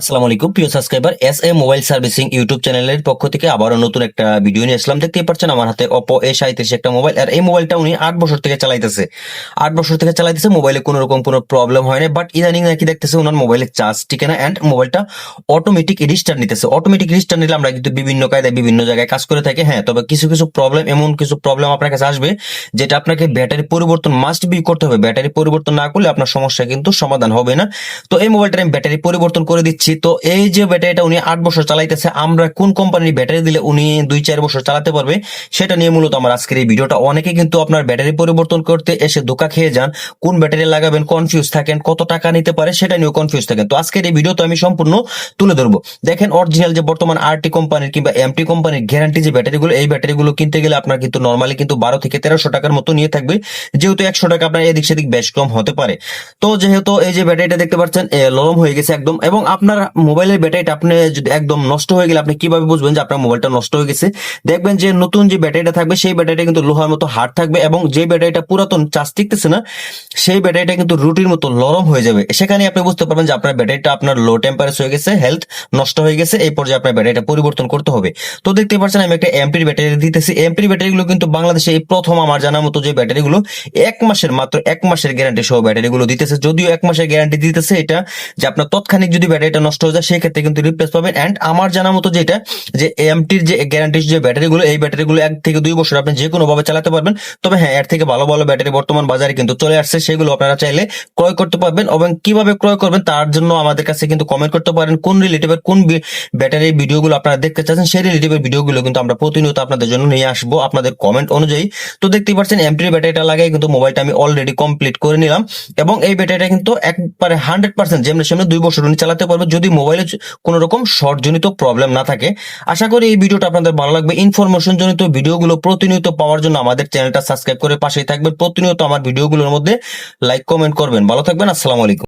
আসসালামু আলাইকুম। প্রিয় subscriber, S A mobile servicing YouTube চ্যানেলের পক্ষ থেকে আবারও নতুন একটা ভিডিও নিয়ে আসলাম। দেখতেই পাচ্ছেন আমার হাতে অপো এ সাঁত্রিশ একটা মোবাইল, আর এই মোবাইলটা উনি আট বছর থেকে চালাইতেছে। আট বছর থেকে চালাইতেছে, মোবাইলে কোনো রকম কোনো প্রবলেম হয় না বাট ইদানিং নাকি দেখতেছে ওনার মোবাইলে চার্জ টিকে না অ্যান্ড মোবাইলটা অটোমেটিক রিস্টার্ট নিতেছে। অটোমেটিক রিস্টার্ট নিলে আমরা কিন্তু বিভিন্ন কায়দায় বিভিন্ন জায়গায় কাজ করে থাকি হ্যাঁ তবে কিছু কিছু প্রবলেম এমন কিছু প্রবলেম আপনার কাছে আসবে, যেটা আপনাকে ব্যাটারি পরিবর্তন মাস্ট বি করতে হবে। ব্যাটারি পরিবর্তন না করলে আপনার সমস্যা কিন্তু সমাধান হবে না। তো এই মোবাইলটার আমি ব্যাটারি পরিবর্তন করে দিচ্ছি। তো এই যে ব্যাটারিটা উনি আট বছর চালাইতেছে আমরা কোন কোম্পানির ব্যাটারি দিলে উনি দুই চার বছর চালাতে পারবে সেটা নিয়ে মূলত আমার আজকের এই ভিডিওটা। অনেকে কিন্তু আপনার ব্যাটারি পরিবর্তন করতে এসে ধোকা খেয়ে যান কোন ব্যাটারি লাগাবেন কনফিউজ থাকেন কত টাকা নিতে পারে সেটা নিয়েও কনফিউজ থাকেন। তো আজকের এই ভিডিও তো আমি সম্পূর্ণ তুলে ধরবো। দেখেন অরিজিনাল যে বর্তমান আরটি কোম্পানির কিংবা এমটি কোম্পানির গ্যারান্টি যে ব্যাটারিগুলো এই ব্যাটারিগুলো কিনতে গেলে আপনার কিন্তু নর্মালি কিন্তু বারো থেকে তেরোশো টাকার মতো নিয়ে থাকবে। যেহেতু একশো টাকা আপনার এদিক সেদিক বেশ কম হতে পারে। তো যেহেতু এই যে ব্যাটারিটা দেখতে পাচ্ছেন এ, নরম হয়ে গেছে একদম। এবং আপনার মোবাইলের ব্যাটারিটা আপনি যদি একদম নষ্ট হয়ে গেলে আপনি কীভাবে বুঝবেন যে আপনার মোবাইলটা নষ্ট হয়ে গেছে? দেখবেন যে নতুন যে ব্যাটারিটা থাকবে, সেই ব্যাটারিটা কিন্তু লোহার মতো হার্ড থাকবে এবং যে ব্যাটারিটা পুরাতন চার্জ টিকতেছে না, সেই ব্যাটারিটা কিন্তু রুটির মতো নরম হয়ে যাবে। সেখানে আপনি বুঝতে পারবেন যে আপনার ব্যাটারিটা আপনার লো টেম্পারেচার হয়ে গেছে হেলথ নষ্ট হয়ে গেছে, এই পর্যায়ে আপনার ব্যাটারিটা পরিবর্তন করতে হবে। তো দেখতে পাচ্ছেন আমি একটা এমপির ব্যাটারি দিতেছি। এমপির ব্যাটারিগুলো কিন্তু বাংলাদেশে এই প্রথম আমার জানা মতো যে ব্যাটারিগুলো এক মাসের মাত্র এক মাসের গ্যারান্টি সহ ব্যাটারিগুলো দিতেছে। যদিও এক মাসের গ্যারান্টি দিতেছে এটা যে আপনার তৎক্ষণিক যদি ব্যাটারিটা নষ্ট হয়ে যায়, সেক্ষেত্রে কিন্তু রিপ্লেস পাবেন। এন্ড আমার জানা মতো যেটা, যে এমটির যে গ্যারান্টি যে ব্যাটারিগুলো এই ব্যাটারিগুলো এক থেকে দুই বছর আপনি যে কোনো ভাবে চালাতে পারবেন। তবে হ্যাঁ এর থেকে ভালো ভালো ব্যাটারি বর্তমান বাজারে কিন্তু চলে আসছে, সেগুলো আপনারা চাইলে ক্রয় করতে পারবেন। এবং কীভাবে ক্রয় করবেন, তার জন্য আমাদের কাছে কিন্তু কমেন্ট করতে পারেন, কোন রিলেটিভের কোন ব্যাটারির ভিডিওগুলো আপনারা দেখতে চাচ্ছেন, সেই রিলেটিভের ভিডিওগুলো কিন্তু আমরা প্রতিনিয়ত আপনাদের জন্য নিয়ে আসব আপনাদের কমেন্ট অনুযায়ী। তো দেখতেই পাচ্ছেন এমটির ব্যাটারিটা লাগাই কিন্তু মোবাইলটা আমি অলরেডি কমপ্লিট করে নিলাম। এবং এই ব্যাটারিটা কিন্তু একবারে হান্ড্রেড পার্সেন্ট যেমনি সেমনি দুই বছর উনি চালাতে পারবে যদি মোবাইলে কোনো রকম শর্টজনিত প্রবলেম না থাকে, আশা করি এই ভিডিওটা আপনাদের ভালো লাগবে। ইনফরমেশন জনিত ভিডিওগুলো প্রতিনিয়ত পাওয়ার জন্য আমাদের চ্যানেলটা সাবস্ক্রাইব করে পাশেই থাকবেন। প্রতিনিয়ত আমার ভিডিওগুলোর মধ্যে লাইক কমেন্ট করবেন। ভালো থাকবেন, আসসালামু আলাইকুম।